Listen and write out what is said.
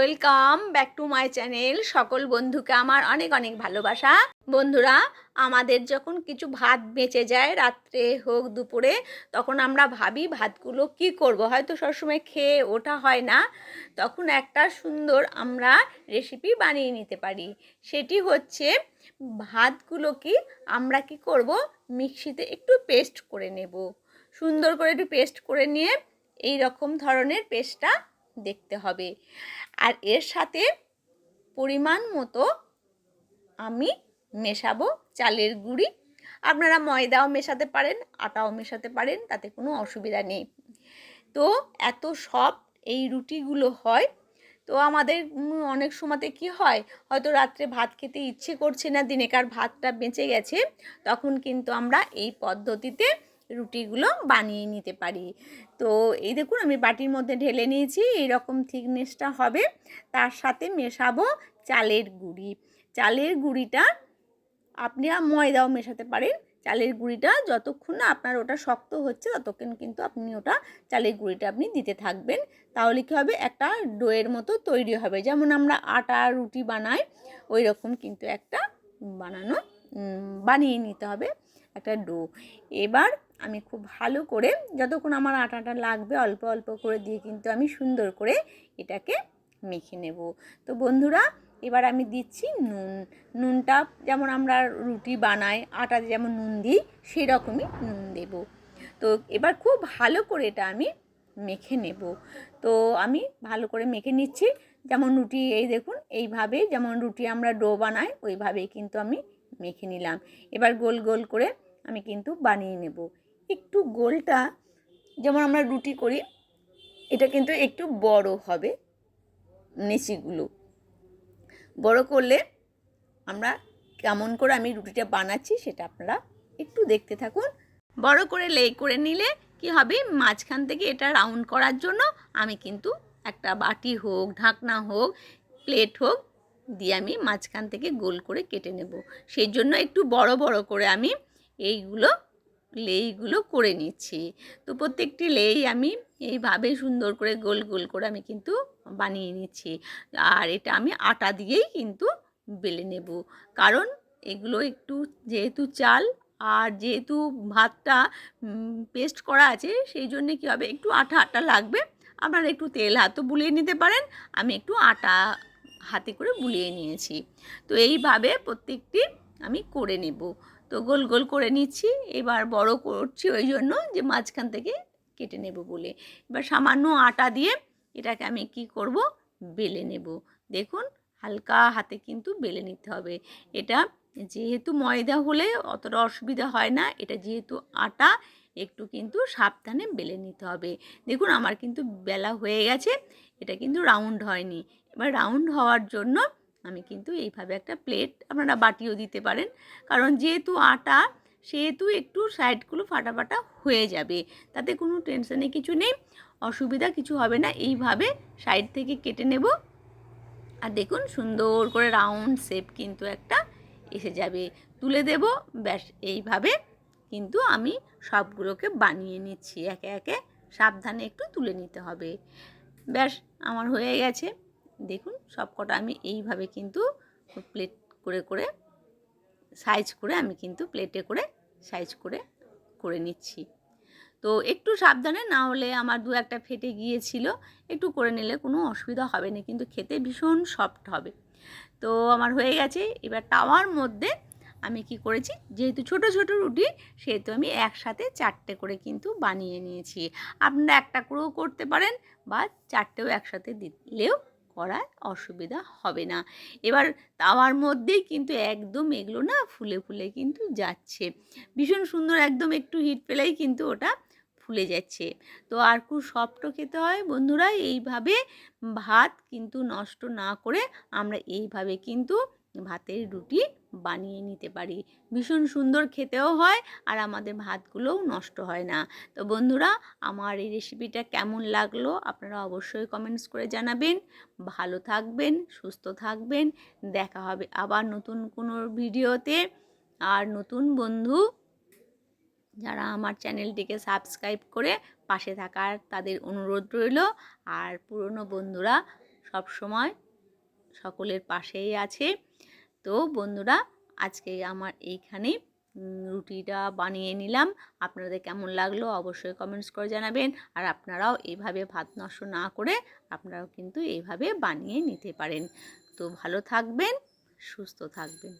Welcome back to my channel. সকল বন্ধুকে আমার অনেক অনেক ভালোবাসা। বন্ধুরা, আমাদের যখন কিছু ভাত বেঁচে যায়, রাত্রে হোক দুপুরে, তখন আমরা ভাবি ভাতগুলো কি করব। হয়তো সবসময় খেয়ে ওঠা হয় না। তখন একটা সুন্দর আমরা রেসিপি বানিয়ে নিতে পারি। সেটি হচ্ছে, ভাতগুলো কি আমরা কি করব? মিক্সিতে একটু পেস্ট করে নেব। সুন্দর করে একটু পেস্ট করে নিয়ে এই রকম ধরনের পেস্টটা দেখতে হবে। আর এর সাথে পরিমাণ মতো আমি মেশাবো চালের গুঁড়ি। আপনারা ময়দাও মেশাতে পারেন, আটাও মেশাতে পারেন, তাতে কোনো অসুবিধা নেই। তো এত সব এই রুটিগুলো হয়, তো আমাদের অনেক সময়তে কি হয়, হয়তো রাত্রে ভাত খেতে ইচ্ছে করছে না, দিনেকার ভাতটা বেঁচে গেছে, তখন কিন্তু আমরা এই পদ্ধতিতে রুটিগুলো বানিয়ে নিতে পারি। তো এই দেখুন, আমি বাটির মধ্যে ঢেলে নিয়েছি, এইরকম থিকনেসটা হবে। তার সাথে মেশাবো চালের গুঁড়ি। চালের গুঁড়িটা আপনি ময়দাও মেশাতে পারেন। চালের গুঁড়িটা যতক্ষণ না আপনার ওটা শক্ত হচ্ছে, ততক্ষণ কিন্তু আপনি ওটা চালের গুঁড়িটা আপনি দিতে থাকবেন। তাহলে কী হবে? একটা ডোয়ের মতো তৈরি হবে। যেমন আমরা আটা, রুটি বানাই ওই রকম কিন্তু একটা বানানো বানিয়ে নিতে হবে একটা ডো। এবার আমি খুব ভালো করে যতক্ষণ আমার আটাটা লাগবে অল্প অল্প করে দিয়ে কিন্তু আমি সুন্দর করে এটাকে মেখে নেব। তো বন্ধুরা, এবার আমি দিচ্ছি নুন। নুনটা যেমন আমরা রুটি বানাই, আটা যেমন নুন দিই সেই রকমই নুন দেব। তো এবার খুব ভালো করে এটা আমি মেখে নেব। তো আমি ভালো করে মেখে নিচ্ছি। যেমন রুটি, এই দেখুন, এইভাবে যেমন রুটি আমরা ডো বানাই, ওইভাবেই কিন্তু আমি মেখে নিলাম। এবার গোল গোল করে আমি কিন্তু বানিয়ে নেব। একটু গোলটা, যেমন আমরা রুটি করি, এটা কিন্তু একটু বড় হবে নেচিগুলো বড় করলে আমরা কেমন করে আমি রুটিটা বানাচ্ছি সেটা আপনারা একটু দেখতে থাকুন। বড় করে লে, করে নিলে কি হবে? মাঝখান থেকে এটা রাউন্ড করার জন্য আমি কিন্তু একটা বাটি হোক, ঢাকনা হোক, প্লেট হোক দিয়ে আমি মাঝখান থেকে গোল করে কেটে নেব। সেই জন্য একটু বড় বড় করে আমি এইগুলো লেইগুলো করে নিচ্ছি। তো প্রত্যেকটি লেই আমি এইভাবে সুন্দর করে গোল গোল করে আমি কিন্তু বানিয়ে নিচ্ছি। আর এটা আমি আটা দিয়েই কিন্তু বেলে নেব। কারণ এগুলো একটু যেহেতু চাল আর যেহেতু ভাতটা পেস্ট করা আছে, সেই জন্যে কী হবে, একটু আটা আটা লাগবে। আপনারা একটু তেল হাতও বুলিয়ে নিতে পারেন। আমি একটু আটা হাতে করে বুলিয়ে নিয়েছি। তো এইভাবে প্রত্যেকটি আমি করে নেব। তো গোল গোল করে নিচ্ছি, এবার বড় করছি ওই জন্য যে মাঝখান থেকে কেটে নেব বলে এবার সামান্য আটা দিয়ে এটাকে আমি কি করব? বেলে নেব। দেখুন, হালকা হাতে কিন্তু বেলে নিতে হবে। এটা যেহেতু ময়দা হলে অতটা অসুবিধা হয় না, এটা যেহেতু আটা, একটু কিন্তু সাবধানে বেলে নিতে হবে। দেখুন, আমার কিন্তু বেলা হয়ে গেছে, এটা কিন্তু রাউন্ড হয়নি। এবার রাউন্ড হওয়ার জন্য আমি কিন্তু এইভাবে একটা প্লেট আপনারা বাটিও দিতে পারেন। কারণ যেহেতু আটা, সেহেতু একটু সাইডগুলো ফাটা ফাটা হয়ে যাবে। তাতে কোনো টেনশনে কিছু নেই, অসুবিধা কিছু হবে না। এইভাবে সাইড থেকে কেটে নেব। আর দেখুন সুন্দর করে রাউন্ড শেপ কিন্তু একটা এসে যাবে। তুলে দেব, ব্যাস, এইভাবে কিন্তু আমি সবগুলোকে বানিয়ে নিচ্ছি। একে একে সাবধানে একটু তুলে নিতে হবে। ব্যাস, আমার হয়ে গেছে। দেখুন সব কটা আমি এইভাবে কিন্তু প্লেট করে করে, সাইজ করে আমি কিন্তু প্লেটে করে, সাইজ করে করে নিচ্ছি। তো একটু সাবধানে না হলে আমার দু একটা ফেটে গিয়েছিল, একটু করে নিলে কোনো অসুবিধা হবে না, কিন্তু খেতে ভীষণ সফট হবে। তো আমার হয়ে গেছে, এবার তাওয়ার মধ্যে আমি কি করেছি, যেহেতু ছোট ছোট রুটি, সেহেতু আমি একসাথে চারটে করে কিন্তু বানিয়ে নিয়েছি। আপনারা একটা করেও করতে পারেন বা চারটেও একসাথে দিলেও করার অসুবিধা হবে না। এবার তাওয়ার মধ্যেই কিন্তু একদম এগুলো না ফুলে ফুলে কিন্তু যাচ্ছে। ভীষণ সুন্দর একদম একটু হিট পেলেই কিন্তু ওটা ফুলে যাচ্ছে। তো আর খুব সফট খেতে হয় বন্ধুরা, এইভাবে ভাত কিন্তু নষ্ট না করে আমরা এইভাবে কিন্তু ভাতের রুটি বানিয়ে নিতে পারি। ভীষণ সুন্দর খেতেও হয় আর আমাদের ভাতগুলোও নষ্ট হয় না। তো বন্ধুরা, আমার এই রেসিপিটা কেমন লাগল আপনারা অবশ্যই কমেন্টস করে জানাবেন। ভালো থাকবেন, সুস্থ থাকবেন, দেখা হবে আবার নতুন কোনো ভিডিওতে আর নতুন বন্ধু যারা আমার চ্যানেলটিকে সাবস্ক্রাইব করে পাশে থাকার তাদের অনুরোধ রইল। আর পুরনো বন্ধুরা সব সময় সকলের পাশেই আছে। তো বন্ধুরা, আজকে আমার এইখানে রুটিটা বানিয়ে নিলাম। আপনাদের কেমন লাগল অবশ্যই কমেন্টস করে জানাবেন। আর আপনারাও এইভাবে ভাত নষ্ট না করে আপনারাও কিন্তু এইভাবে বানিয়ে নিতে পারেন। তো ভালো থাকবেন, সুস্থ থাকবেন।